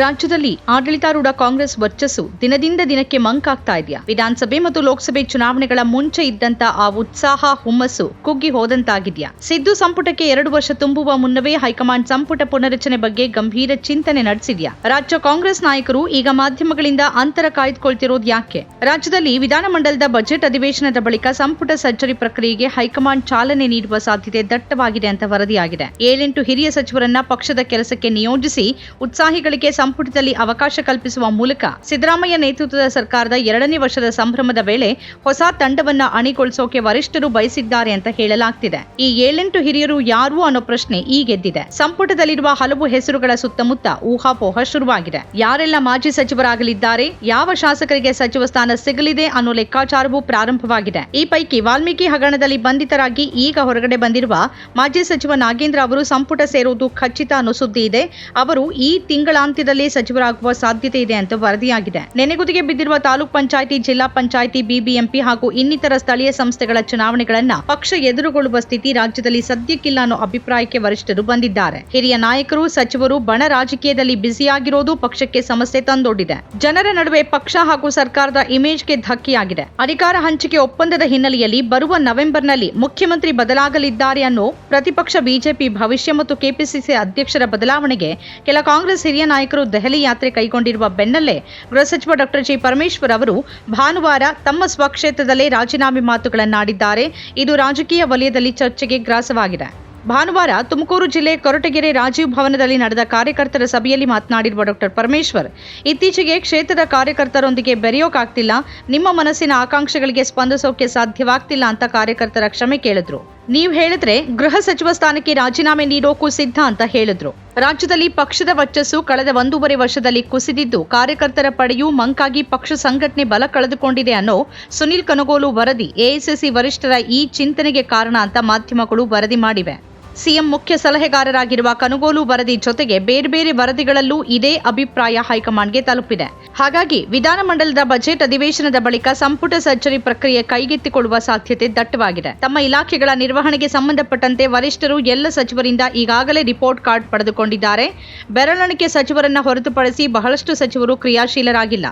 ರಾಜ್ಯದಲ್ಲಿ ಆಡಳಿತಾರೂಢ ಕಾಂಗ್ರೆಸ್ ವರ್ಚಸ್ಸು ದಿನದಿಂದ ದಿನಕ್ಕೆ ಮಂಕಾಗ್ತಾ ಇದೆಯಾ? ವಿಧಾನಸಭೆ ಮತ್ತು ಲೋಕಸಭೆ ಚುನಾವಣೆಗಳ ಮುಂಚೆ ಇದ್ದಂತ ಆ ಉತ್ಸಾಹ, ಹುಮ್ಮಸ್ಸು ಕುಗ್ಗಿ ಹೋದಂತಾಗಿದೆಯಾ? ಸಿದ್ದು ಸಂಪುಟಕ್ಕೆ ಎರಡು ವರ್ಷ ತುಂಬುವ ಮುನ್ನವೇ ಹೈಕಮಾಂಡ್ ಸಂಪುಟ ಪುನರಚನೆ ಬಗ್ಗೆ ಗಂಭೀರ ಚಿಂತನೆ ನಡೆಸಿದೆಯಾ? ರಾಜ್ಯ ಕಾಂಗ್ರೆಸ್ ನಾಯಕರು ಈಗ ಮಾಧ್ಯಮಗಳಿಂದ ಅಂತರ ಕಾಯ್ದುಕೊಳ್ತಿರೋದು ಯಾಕೆ? ರಾಜ್ಯದಲ್ಲಿ ವಿಧಾನಮಂಡಲದ ಬಜೆಟ್ ಅಧಿವೇಶನದ ಬಳಿಕ ಸಂಪುಟ ಸರ್ಜರಿ ಪ್ರಕ್ರಿಯೆಗೆ ಹೈಕಮಾಂಡ್ ಚಾಲನೆ ನೀಡುವ ಸಾಧ್ಯತೆ ದಟ್ಟವಾಗಿದೆ ಅಂತ ವರದಿಯಾಗಿದೆ. ಏಳೆಂಟು ಹಿರಿಯ ಸಚಿವರನ್ನ ಪಕ್ಷದ ಕೆಲಸಕ್ಕೆ ನಿಯೋಜಿಸಿ, ಉತ್ಸಾಹಿಗಳಿಗೆ ಸಂಪುಟದಲ್ಲಿ ಅವಕಾಶ ಕಲ್ಪಿಸುವ ಮೂಲಕ ಸಿದ್ದರಾಮಯ್ಯ ನೇತೃತ್ವದ ಸರ್ಕಾರದ ಎರಡನೇ ವರ್ಷದ ಸಂಭ್ರಮದ ವೇಳೆ ಹೊಸ ತಂಡವನ್ನ ಅಣಿಗೊಳಿಸೋಕೆ ವರಿಷ್ಠರು ಬಯಸಿದ್ದಾರೆ ಅಂತ ಹೇಳಲಾಗ್ತಿದೆ. ಈ ಏಳೆಂಟು ಹಿರಿಯರು ಯಾರು ಅನ್ನೋ ಪ್ರಶ್ನೆ ಈಗೆದ್ದಿದೆ ಸಂಪುಟದಲ್ಲಿರುವ ಹಲವು ಹೆಸರುಗಳ ಸುತ್ತಮುತ್ತ ಊಹಾಪೋಹ ಶುರುವಾಗಿದೆ. ಯಾರೆಲ್ಲ ಮಾಜಿ ಸಚಿವರಾಗಲಿದ್ದಾರೆ, ಯಾವ ಶಾಸಕರಿಗೆ ಸಚಿವ ಸ್ಥಾನ ಸಿಗಲಿದೆ ಅನ್ನೋ ಲೆಕ್ಕಾಚಾರವೂ ಪ್ರಾರಂಭವಾಗಿದೆ. ಈ ಪೈಕಿ ವಾಲ್ಮೀಕಿ ಹಗರಣದಲ್ಲಿ ಬಂಧಿತರಾಗಿ ಈಗ ಹೊರಗಡೆ ಬಂದಿರುವ ಮಾಜಿ ಸಚಿವ ನಾಗೇಂದ್ರ ಅವರು ಸಂಪುಟ ಸೇರುವುದು ಖಚಿತ ಅನ್ನೋ ಸುದ್ದಿ ಇದೆ. ಅವರು ಈ ತಿಂಗಳಾಂತ್ಯದಲ್ಲೇ ಸಚಿವರಾಗುವ ಸಾಧ್ಯತೆ ಇದೆ ಅಂತ ವರದಿಯಾಗಿದೆ. ನೆನೆಗುದಿಗೆ ಬಿದ್ದಿರುವ ತಾಲೂಕ್ ಪಂಚಾಯಿತಿ, ಜಿಲ್ಲಾ ಪಂಚಾಯಿತಿ, ಬಿಬಿಎಂಪಿ ಹಾಗೂ ಇನ್ನಿತರ ಸ್ಥಳೀಯ ಸಂಸ್ಥೆಗಳ ಚುನಾವಣೆಗಳನ್ನ ಪಕ್ಷ ಎದುರುಗೊಳ್ಳುವ ಸ್ಥಿತಿ ರಾಜ್ಯದಲ್ಲಿ ಸದ್ಯಕ್ಕಿಲ್ಲ ಅನ್ನೋ ಅಭಿಪ್ರಾಯಕ್ಕೆ ವರಿಷ್ಠರು ಬಂದಿದ್ದಾರೆ. ಹಿರಿಯ ನಾಯಕರು, ಸಚಿವರು ಬಣ ರಾಜಕೀಯದಲ್ಲಿ ಬ್ಯುಸಿಯಾಗಿರೋದು ಪಕ್ಷಕ್ಕೆ ಸಮಸ್ಯೆ ತಂದೊಡ್ಡಿದೆ. ಜನರ ನಡುವೆ ಪಕ್ಷ ಹಾಗೂ ಸರ್ಕಾರದ ಇಮೇಜ್ಗೆ ಧಕ್ಕೆಯಾಗಿದೆ. ಅಧಿಕಾರ ಹಂಚಿಕೆ ಒಪ್ಪಂದದ ಹಿನ್ನೆಲೆಯಲ್ಲಿ ಬರುವ ನವೆಂಬರ್ನಲ್ಲಿ ಮುಖ್ಯಮಂತ್ರಿ ಬದಲಾಗಲಿದ್ದಾರೆ ಅನ್ನೋ ಪ್ರತಿಪಕ್ಷ ಬಿಜೆಪಿ ಭವಿಷ್ಯ ಮತ್ತು ಕೆಪಿಸಿಸಿ ಅಧ್ಯಕ್ಷರ ಬದಲಾವಣೆಗೆ ಕೆಲ ಕಾಂಗ್ರೆಸ್ ಹಿರಿಯ ನಾಯಕರು ದೆಹಲಿ ಯಾತ್ರೆ ಕೈಗೊಂಡಿರುವ ಬೆನ್ನಲ್ಲೇ ಗೃಹ ಸಚಿವ ಡಾಕ್ಟರ್ ಜಿ ಪರಮೇಶ್ವರ್ ಅವರು ಭಾನುವಾರ ತಮ್ಮ ಸ್ವಕ್ಷೇತ್ರದಲ್ಲೇ ರಾಜೀನಾಮೆ ಮಾತುಗಳನ್ನಾಡಿದ್ದಾರೆ. ಇದು ರಾಜಕೀಯ ವಲಯದಲ್ಲಿ ಚರ್ಚೆಗೆ ಗ್ರಾಸವಾಗಿದೆ. ಭಾನುವಾರ ತುಮಕೂರು ಜಿಲ್ಲೆ ಕೊರಟಗೆರೆ ರಾಜೀವ್ ಭವನದಲ್ಲಿ ನಡೆದ ಕಾರ್ಯಕರ್ತರ ಸಭೆಯಲ್ಲಿ ಮಾತನಾಡಿರುವ ಡಾಕ್ಟರ್ ಪರಮೇಶ್ವರ್, ಇತ್ತೀಚೆಗೆ ಕ್ಷೇತ್ರದ ಕಾರ್ಯಕರ್ತರೊಂದಿಗೆ ಬೆರೆಯೋಕಾಗ್ತಿಲ್ಲ, ನಿಮ್ಮ ಮನಸ್ಸಿನ ಆಕಾಂಕ್ಷೆಗಳಿಗೆ ಸ್ಪಂದಿಸೋಕೆ ಸಾಧ್ಯವಾಗ್ತಿಲ್ಲ ಅಂತ ಕಾರ್ಯಕರ್ತರ ಕ್ಷಮೆ ಕೇಳಿದ್ರು. ನೀವು ಹೇಳಿದ್ರೆ ಗೃಹ ಸಚಿವ ಸ್ಥಾನಕ್ಕೆ ರಾಜೀನಾಮೆ ನೀಡೋಕು ಸಿದ್ಧ ಅಂತ ಹೇಳಿದ್ರು. ರಾಜ್ಯದಲ್ಲಿ ಪಕ್ಷದ ವರ್ಚಸ್ಸು ಕಳೆದ ಒಂದೂವರೆ ವರ್ಷದಲ್ಲಿ ಕುಸಿದಿದ್ದು, ಕಾರ್ಯಕರ್ತರ ಪಡೆಯು ಮಂಕಾಗಿ ಪಕ್ಷ ಸಂಘಟನೆ ಬಲ ಕಳೆದುಕೊಂಡಿದೆ ಅನ್ನೋ ಸುನಿಲ್ ಕನಗೋಲು ವರದಿ ಎಐಸಿಸಿ ವರಿಷ್ಠರ ಈ ಚಿಂತನೆಗೆ ಕಾರಣ ಅಂತ ಮಾಧ್ಯಮಗಳು ವರದಿ ಮಾಡಿವೆ. ಸಿಎಂ ಮುಖ್ಯ ಸಲಹೆಗಾರರಾಗಿರುವ ಕನುಗೋಲು ವರದಿ ಜೊತೆಗೆ ಬೇರೆ ಬೇರೆ ವರದಿಗಳಲ್ಲೂ ಇದೇ ಅಭಿಪ್ರಾಯ ಹೈಕಮಾಂಡ್ಗೆ ತಲುಪಿದೆ. ಹಾಗಾಗಿ ವಿಧಾನಮಂಡಲದ ಬಜೆಟ್ ಅಧಿವೇಶನದ ಬಳಿಕ ಸಂಪುಟ ಸರ್ಜರಿ ಪ್ರಕ್ರಿಯೆ ಕೈಗೆತ್ತಿಕೊಳ್ಳುವ ಸಾಧ್ಯತೆ ದಟ್ಟವಾಗಿದೆ. ತಮ್ಮ ಇಲಾಖೆಗಳ ನಿರ್ವಹಣೆಗೆ ಸಂಬಂಧಪಟ್ಟಂತೆ ವರಿಷ್ಠರು ಎಲ್ಲ ಸಚಿವರಿಂದ ಈಗಾಗಲೇ ರಿಪೋರ್ಟ್ ಕಾರ್ಡ್ ಪಡೆದುಕೊಂಡಿದ್ದಾರೆ. ಬೆರಳಿಕೆ ಸಚಿವರನ್ನ ಹೊರತುಪಡಿಸಿ ಬಹಳಷ್ಟು ಸಚಿವರು ಕ್ರಿಯಾಶೀಲರಾಗಿಲ್ಲ.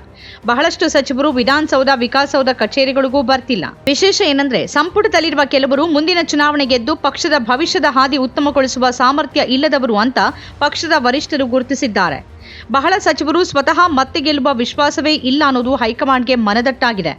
ಬಹಳಷ್ಟು ಸಚಿವರು ವಿಧಾನಸೌಧ, ವಿಕಾಸಸೌಧ ಕಚೇರಿಗಳಿಗೂ ಬರ್ತಿಲ್ಲ. ವಿಶೇಷ ಏನಂದ್ರೆ, ಸಂಪುಟದಲ್ಲಿರುವ ಕೆಲವರು ಮುಂದಿನ ಚುನಾವಣೆ ಗೆದ್ದು ಪಕ್ಷದ ಭವಿಷ್ಯದ ಹಾದಿ ಉತ್ತಮಗೊಳಿಸುವ ಸಾಮರ್ಥ್ಯ ಇಲ್ಲದವರು ಅಂತ ಪಕ್ಷದ ವರಿಷ್ಠರು ಗುರುತಿಸಿದ್ದಾರೆ. ಬಹಳ ಸಚಿವರು ಸ್ವತಃ ಮತ್ತೆ ಗೆಲ್ಲುವ ವಿಶ್ವಾಸವೇ ಇಲ್ಲ ಅನ್ನೋದು ಹೈಕಮಾಂಡ್ಗೆ ಮನದಟ್ಟಾಗಿದೆ.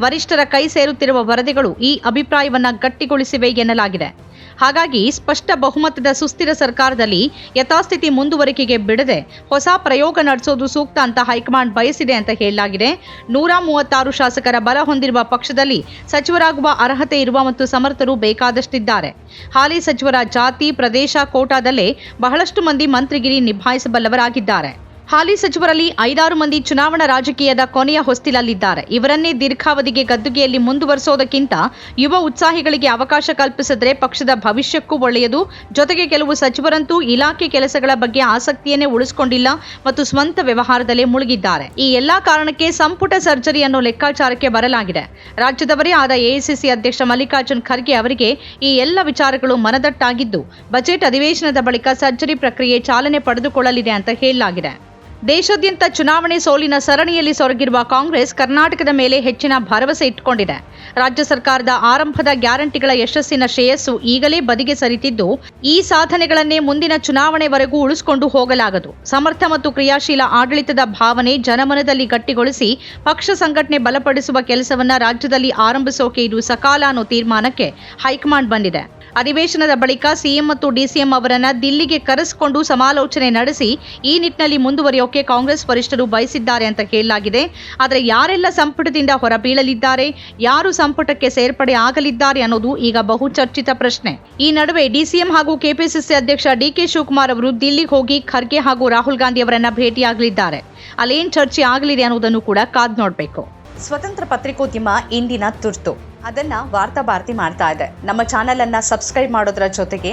ವರಿಷ್ಠರ ಕೈ ಸೇರುತ್ತಿರುವ ವರದಿಗಳು ಈ ಅಭಿಪ್ರಾಯವನ್ನ ಗಟ್ಟಿಗೊಳಿಸಿವೆ ಎನ್ನಲಾಗಿದೆ. ಹಾಗಾಗಿ ಸ್ಪಷ್ಟ ಬಹುಮತದ ಸುಸ್ಥಿರ ಸರ್ಕಾರದಲ್ಲಿ ಯಥಾಸ್ಥಿತಿ ಮುಂದುವರಿಕೆಗೆ ಬಿಡದೆ ಹೊಸ ಪ್ರಯೋಗ ನಡೆಸೋದು ಸೂಕ್ತ ಅಂತ ಹೈಕಮಾಂಡ್ ಬಯಸಿದೆ ಅಂತ ಹೇಳಲಾಗಿದೆ. ನೂರ ಮೂವತ್ತಾರು ಶಾಸಕರ ಬಲ ಹೊಂದಿರುವ ಪಕ್ಷದಲ್ಲಿ ಸಚಿವರಾಗುವ ಅರ್ಹತೆ ಇರುವ ಮತ್ತು ಸಮರ್ಥರು ಬೇಕಾದಷ್ಟಿದ್ದಾರೆ. ಹಾಲಿ ಸಚಿವರ ಜಾತಿ, ಪ್ರದೇಶ, ಕೋಟಾದಲ್ಲೇ ಬಹಳಷ್ಟು ಮಂದಿ ಮಂತ್ರಿಗಿರಿ ನಿಭಾಯಿಸಬಲ್ಲವರಾಗಿದ್ದಾರೆ. ಹಾಲಿ ಸಚಿವರಲ್ಲಿ ಐದಾರು ಮಂದಿ ಚುನಾವಣಾ ರಾಜಕೀಯದ ಕೊನೆಯ ಹೊಸ್ತಿಲಲ್ಲಿದ್ದಾರೆ. ಇವರನ್ನೇ ದೀರ್ಘಾವಧಿಗೆ ಗದ್ದುಗೆಯಲ್ಲಿ ಮುಂದುವರಿಸೋದಕ್ಕಿಂತ ಯುವ ಉತ್ಸಾಹಿಗಳಿಗೆ ಅವಕಾಶ ಕಲ್ಪಿಸಿದ್ರೆ ಪಕ್ಷದ ಭವಿಷ್ಯಕ್ಕೂ ಒಳ್ಳೆಯದು. ಜೊತೆಗೆ ಕೆಲವು ಸಚಿವರಂತೂ ಇಲಾಖೆ ಕೆಲಸಗಳ ಬಗ್ಗೆ ಆಸಕ್ತಿಯನ್ನೇ ಉಳಿಸಿಕೊಂಡಿಲ್ಲ ಮತ್ತು ಸ್ವಂತ ವ್ಯವಹಾರದಲ್ಲೇ ಮುಳುಗಿದ್ದಾರೆ. ಈ ಎಲ್ಲಾ ಕಾರಣಕ್ಕೆ ಸಂಪುಟ ಸರ್ಜರಿ ಅನ್ನೋ ಲೆಕ್ಕಾಚಾರಕ್ಕೆ ಬರಲಾಗಿದೆ. ರಾಜ್ಯದವರೇ ಆದ ಎಐಸಿಸಿ ಅಧ್ಯಕ್ಷ ಮಲ್ಲಿಕಾರ್ಜುನ್ ಖರ್ಗೆ ಅವರಿಗೆ ಈ ಎಲ್ಲ ವಿಚಾರಗಳು ಮನದಟ್ಟಾಗಿದ್ದು, ಬಜೆಟ್ ಅಧಿವೇಶನದ ಬಳಿಕ ಸರ್ಜರಿ ಪ್ರಕ್ರಿಯೆ ಚಾಲನೆ ಪಡೆದುಕೊಳ್ಳಲಿದೆ ಅಂತ ಹೇಳಲಾಗಿದೆ. ದೇಶಾದ್ಯಂತ ಚುನಾವಣೆ ಸೋಲಿನ ಸರಣಿಯಲ್ಲಿ ಸೊರಗಿರುವ ಕಾಂಗ್ರೆಸ್ ಕರ್ನಾಟಕದ ಮೇಲೆ ಹೆಚ್ಚಿನ ಭರವಸೆ ಇಟ್ಟುಕೊಂಡಿದೆ. ರಾಜ್ಯ ಸರ್ಕಾರದ ಆರಂಭದ ಗ್ಯಾರಂಟಿಗಳ ಯಶಸ್ಸಿನ ಶ್ರೇಯಸ್ಸು ಈಗಲೇ ಬದಿಗೆ ಸರಿತಿದ್ದು, ಈ ಸಾಧನೆಗಳನ್ನೇ ಮುಂದಿನ ಚುನಾವಣೆವರೆಗೂ ಉಳಿಸಿಕೊಂಡು ಹೋಗಲಾಗದು. ಸಮರ್ಥ ಮತ್ತು ಕ್ರಿಯಾಶೀಲ ಆಡಳಿತದ ಭಾವನೆ ಜನಮನದಲ್ಲಿ ಗಟ್ಟಿಗೊಳಿಸಿ, ಪಕ್ಷ ಸಂಘಟನೆ ಬಲಪಡಿಸುವ ಕೆಲಸವನ್ನ ರಾಜ್ಯದಲ್ಲಿ ಆರಂಭಿಸೋಕೆ ಇದು ಸಕಾಲ ಅನ್ನೋ ತೀರ್ಮಾನಕ್ಕೆ ಹೈಕಮಾಂಡ್ ಬಂದಿದೆ. ಅಧಿವೇಶನದ ಬಳಿಕ ಸಿಎಂ ಮತ್ತು ಡಿಸಿಎಂ ಅವರನ್ನ ದಿಲ್ಲಿಗೆ ಕರೆಸಿಕೊಂಡು ಸಮಾಲೋಚನೆ ನಡೆಸಿ, ಈ ನಿಟ್ಟಿನಲ್ಲಿ ಮುಂದುವರಿಯೋಕೆ ಕಾಂಗ್ರೆಸ್ ವರಿಷ್ಠರು ಬಯಸಿದ್ದಾರೆ ಅಂತ ಹೇಳಲಾಗಿದೆ ಆದರೆ ಯಾರೆಲ್ಲ ಸಂಪುಟದಿಂದ ಹೊರಬೀಳಲಿದ್ದಾರೆ, ಯಾರು ಸಂಪುಟಕ್ಕೆ ಸೇರ್ಪಡೆ ಆಗಲಿದ್ದಾರೆ ಅನ್ನೋದು ಈಗ ಬಹು ಚರ್ಚಿತ ಪ್ರಶ್ನೆ. ಈ ನಡುವೆ ಡಿಸಿಎಂ ಹಾಗೂ ಕೆಪಿಸಿಸಿ ಅಧ್ಯಕ್ಷ ಡಿಕೆ ಶಿವಕುಮಾರ್ ಅವರು ದಿಲ್ಲಿಗೆ ಹೋಗಿ ಖರ್ಗೆ ಹಾಗೂ ರಾಹುಲ್ ಗಾಂಧಿ ಅವರನ್ನ ಭೇಟಿಯಾಗಲಿದ್ದಾರೆ. ಅಲ್ಲೇನ್ ಚರ್ಚೆ ಆಗಲಿದೆ ಅನ್ನೋದನ್ನು ಕೂಡ ಕಾದ್ ನೋಡಬೇಕು. ಸ್ವತಂತ್ರ ಪತ್ರಿಕೋದ್ಯಮ ಇಂದಿನ ತುರ್ತು. ಅದನ್ನ ವಾರ್ತಾ ಭಾರತಿ ಮಾಡ್ತಾ ಇದೆ. ನಮ್ಮ ಚಾನೆಲ್ ಅನ್ನ ಸಬ್ಸ್ಕ್ರೈಬ್ ಮಾಡೋದ್ರ ಜೊತೆಗೆ